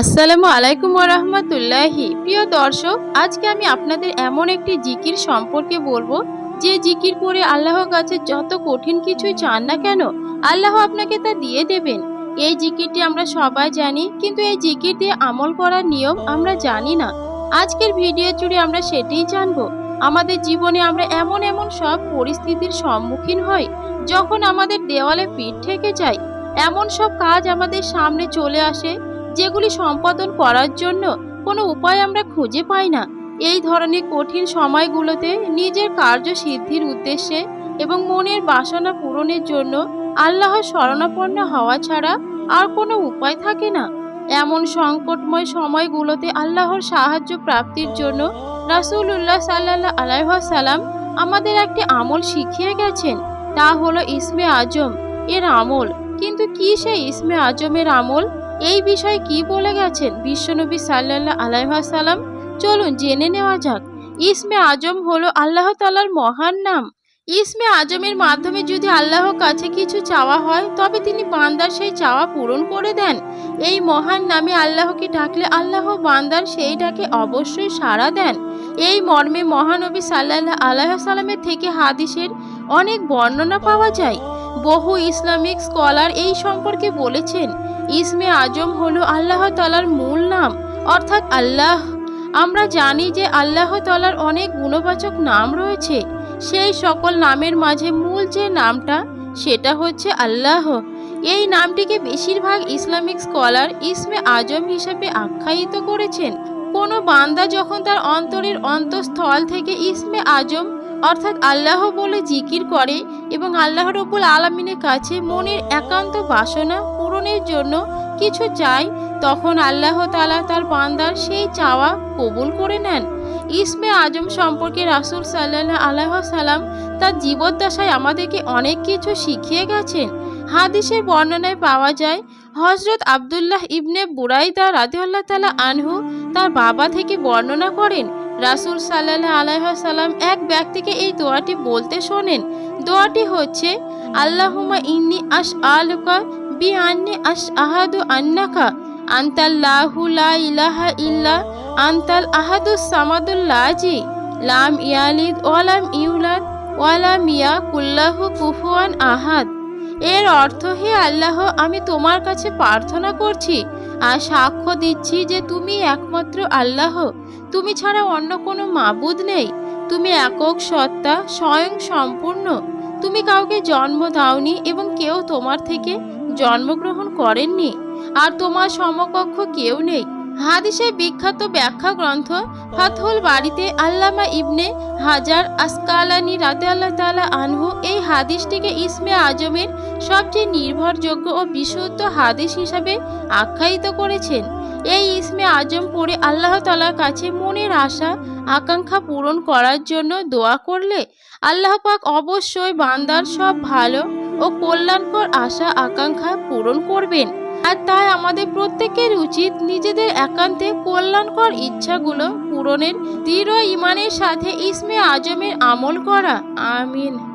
আসসালামু আলাইকুম রহমতুল্লাহি প্রিয় দর্শক, আজকে আমি আপনাদের এমন একটি জিকির সম্পর্কে বলব। যে জিকির করে আল্লাহর কাছে যত কঠিন কিছু চান না কেন, আল্লাহ আপনাকে তা দিয়ে দেবেন। এই জিকিরটি আমরা সবাই জানি, কিন্তু এই জিকির দিয়ে আমল করার নিয়ম আমরা জানি না। আজকের ভিডিও জুড়ে আমরা সেটাই জানব। আমাদের জীবনে আমরা এমন এমন সব পরিস্থিতির সম্মুখীন হই, যখন আমাদের দেওয়ালে পিঠ থেকে যায়। এমন সব কাজ আমাদের সামনে চলে আসে যেগুলি সম্পাদন করার জন্য কোনো উপায় আমরা খুঁজে পাই না। এই ধরনের কঠিন সময়গুলোতে নিজের কার্য সিদ্ধির উদ্দেশ্যে এবং মনের বাসনা পূরণের জন্য আল্লাহর শরণাপন্ন হওয়া ছাড়া আর কোনো উপায় থাকে না। এমন সংকটময় সময়গুলোতে আল্লাহর সাহায্য প্রাপ্তির জন্য রাসূলুল্লাহ সাল্লাহ আলাইসাল্লাম আমাদের একটি আমল শিখিয়ে গেছেন। তা হলো ইসমে আজম এর আমল। কিন্তু কি সেই ইসমে আজমের আমল? এই বিষয়ে কি বলে গেছেন বিশ্বনবী সাল্লাল্লাহ আলাইহাসাল্লাম চলুন জেনে নেওয়া যাক। ইসমে আজম হলো আল্লাহ তালার মহান নাম। ইসমে আজমের মাধ্যমে যদি আল্লাহর কাছে কিছু চাওয়া হয়, তবে তিনি বান্দার সেই চাওয়া পূরণ করে দেন। এই মহান নামে আল্লাহকে ডাকলে আল্লাহ বান্দার সেই ডাকে অবশ্যই সাড়া দেন। এই মর্মে মহানবী সাল্লাল্লাহ আলাইসাল্লামের থেকে হাদিসের অনেক বর্ণনা পাওয়া যায়। বহু ইসলামিক স্কলার এই সম্পর্কে বলেছেন ইসমে আজম হলো আল্লাহ তালার মূল নাম। অর্থাৎ আল্লাহ। আমরা জানি যে আল্লাহ তালার অনেক গুণবাচক নাম রয়েছে। সেই সকল নামের মাঝে মূল যে নামটা, সেটা হচ্ছে আল্লাহ। এই নামটিকে বেশিরভাগ ইসলামিক স্কলার ইসমে আজম হিসাবে আখ্যায়িত করেছেন। কোনো বান্দা যখন তার অন্তরের অন্তঃস্থল থেকে ইসমে আজম, অর্থাৎ আল্লাহ বলে জিকির করে এবং আল্লাহ রবুল আলমিনের কাছে মনের একান্ত বাসনা পূরণের জন্য কিছু চায় তখন আল্লাহ তালা তার বান্দার সেই চাওয়া কবুল করে নেন। ইসমে আজম সম্পর্কে রাসুল সাল্লাহ আল্লাহ সাল্লাম তার জীবদ্দশায় আমাদেরকে অনেক কিছু শিখিয়ে গেছেন। হাদিসের বর্ণনায় পাওয়া যায় হজরত আবদুল্লাহ ইবনে বুরাইদা রাদিউল্লাহ তালা আনহু তার বাবা থেকে বর্ণনা করেন, রাসুল সাল্লাহ আলাইসাল্লাম এক ব্যক্তিকে এই দোয়াটি বলতে শোনেন। দোয়াটি হচ্ছে আল্লাহুমা ইন্নি আশ আলুকা বি আন্নি আশ আহাদু আন্নাকা আন্তাল্লাহু লা ইলাহা ইল্লা আন্তাল আহাদুস সামাদুল্লাজি লাম ইয়ালিদ ওয়ালাম ইউলাদ ওয়ালাম ইয়া কুল্লাহু কুফুয়ান আহাদ। এর অর্থ হে আল্লাহ, আমি তোমার কাছে প্রার্থনা করছি আর সাক্ষ্য দিচ্ছি যে তুমি একমাত্র আল্লাহ। তুমি ছাড়া অন্য কোনো মাবুদ নেই। তুমি একক সত্তা, স্বয়ং সম্পূর্ণ। তুমি কাউকে জন্ম দাওনি এবং কেউ তোমার থেকে জন্মগ্রহণ করেননি, আর তোমার সমকক্ষ কেউ নেই। হাদিসের বিখ্যাত ব্যাখ্যা গ্রন্থ ফাতহুল বাড়িতে আল্লামা ইবনে হাজার আসকালানি রাতে আল্লাহ তালা আনহু এই হাদিসটিকে ইসমে আজমের সবচেয়ে নির্ভরযোগ্য ও বিশুদ্ধ হাদিস হিসাবে আখ্যায়িত করেছেন। এই ইসমে আজম পড়ে আল্লাহ তালার কাছে মনের আশা, আকাঙ্ক্ষা পূরণ করার জন্য দোয়া করলে আল্লাহ পাক অবশ্যই বান্দার সব ভালো ও কল্যাণকর আশা, আকাঙ্ক্ষা পূরণ করবেন। আর তাই আমাদের প্রত্যেকের উচিত নিজেদের একান্তে কল্যাণকর ইচ্ছাগুলো পূরণের দৃঢ় ইমানের সাথে ইসমে আজমের আমল করা। আমিন।